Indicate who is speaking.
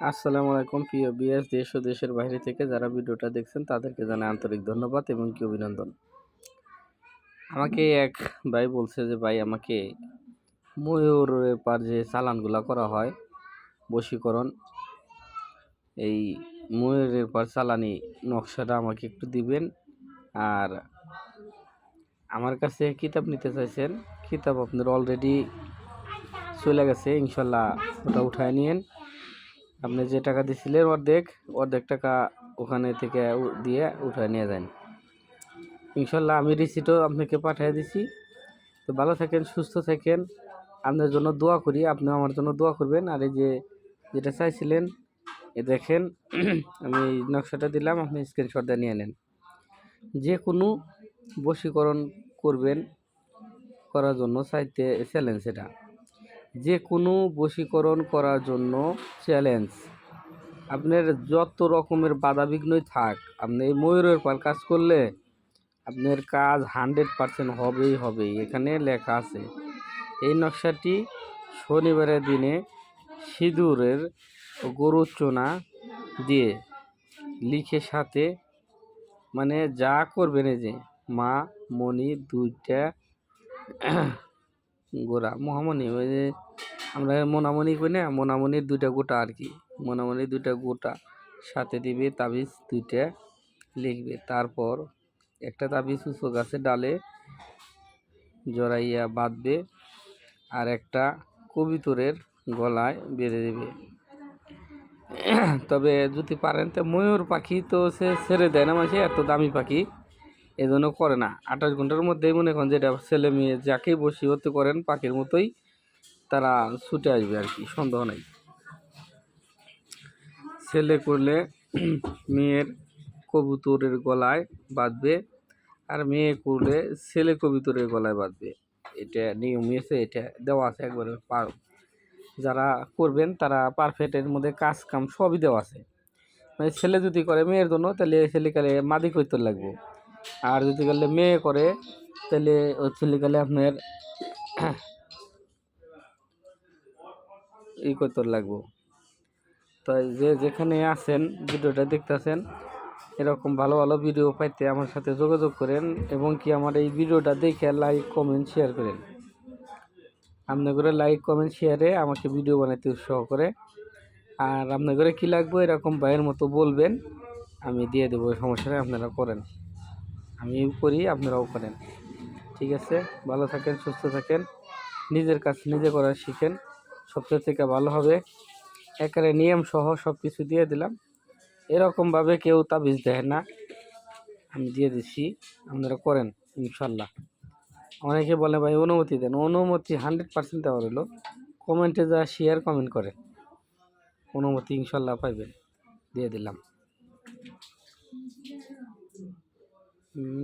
Speaker 1: আসসালামু আলাইকুম। প্রিয় বিএস দেশ ও দেশের বাইরে থেকে যারা ভিডিওটা দেখছেন, তাদেরকে জানাই আন্তরিক ধন্যবাদ এবং কি অভিনন্দন। আমাকে এক ভাই বলছে যে, ভাই, আমাকে ময়ূরের পার যে চালানগুলা করা হয়, বশীকরণ, এই ময়ূরের পার চালানি নকশাটা আমাকে একটু দিবেন। আর আমার কাছে কিতাব নিতে চাইছেন। কিতাব আপনার অলরেডি চলে গেছে, ইনশাল্লাহ ওটা উঠায় নিয়েন। আপনি যে টাকা দিছিলেন অর্ধেক অর্ধেক টাকা ওখানে থেকে দিয়ে উঠায় নিয়ে যান। ইনশাল্লাহ আমি রিসিটও আপনাকে পাঠিয়ে দিছি। তো ভালো থাকেন, সুস্থ থাকেন। আপনার জন্য দোয়া করি আপনি আমার জন্য দোয়া করবেন। আর এই যে যেটা চাইছিলেন, এ দেখেন, আমি নকশাটা দিলাম, আপনি স্ক্রিনশট দিয়ে নিয়ে নেন। যে কোনো বশীকরণ করবেন করার জন্য চাইতে চ্যালেঞ্জ এটা যে কোনো বশীকরণ করার জন্য চ্যালেঞ্জ আপনার যত রকমের বাধা বিঘ্নই থাক, আপনি এই ময়ূরের পাল কাজ করলে আপনার কাজ হান্ড্রেড পারসেন্ট হবেই হবেই, এখানে লেখা আছে। এই নকশাটি শনিবারের দিনে সিঁদুরের গরুর চোনা দিয়ে লিখে সাথে মানে যা করবেন এই যে, মা, মণি দুইটা গোড়া, মহামণি, ওই যে আমরা মোনামণি কই না, মোনামণির দুইটা গোটা আর কি। মোনামণির দুইটা গোটা, সাথে দিবে তাবিজ দুইটা লিখবে। তারপর একটা তাবিজ উঁচু গাছের ডালে জড়াইয়া বাঁধবে আর একটা কবিতরের গলায় বেঁধে দেবে। তবে যদি পারেন তো ময়ূর পাখি তো সে ছেড়ে দেয় না মাসে, এত দামি পাখি। এই জন্য করে না। আঠাশ ঘণ্টার মধ্যেই মনে করেন যেটা ছেলে মেয়ে যাকেই হতে করেন, পাখির মতোই তারা ছুটে আসবে আর কি, সন্দেহ নাই। ছেলে করলে মেয়ের কবুতরের গলায় বাঁধবে আর মেয়ে করলে ছেলে কবুতরের গলায় বাঁধবে। এটা নিয়ম আছে এটা দেওয়া আছে একবারে পার যারা করবেন তারা পারফেক্টের মধ্যে কাজ কাম সবই দেওয়া আছে। মানে ছেলে যদি করে মেয়ের জন্য, তাহলে ছেলেকালে মাদি করতে লাগবো। আর যদি গেলে মেয়ে করে, তাহলে ওই ছেলেকালে আপনার ই করতে লাগবো। তাই যে যেখানে আছেন, ভিডিওটা দেখতেছেন, এরকম ভালো ভালো ভিডিও পাইতে আমার সাথে যোগাযোগ করেন এবং কি আমার এই ভিডিওটা দেখে লাইক, কমেন্ট, শেয়ার করেন। আপনি করে লাইক, কমেন্ট, শেয়ারে আমাকে ভিডিও বানাতে উৎসাহ করে। আর আপনার করে কী লাগবে, এরকম ভাইয়ের মতো বলবেন, আমি দিয়ে দেবো, সমস্যা নেই, আপনারা করেন। আমি করি, আপনারাও করেন। ঠিক আছে? ভালো থাকেন, সুস্থ থাকেন। নিজের কাজ নিজে করা শিখেন। সবচেয়ে থেকে ভালো হবে। একেবারে নিয়ম সহ সব কিছু দিয়ে দিলাম। এরকমভাবে কেউ তাবিজ দেয় না। আমি দিয়ে দিচ্ছি আপনারা করেন ইনশাল্লাহ অনেকে বলে, ভাই, অনুমতি দেন। অনুমতি হান্ড্রেড পার্সেন্ট দেওয়া হলো কমেন্টে যা শেয়ার কমেন্ট করে। অনুমতি ইনশাল্লাহ পাইবেন। দিয়ে দিলাম। E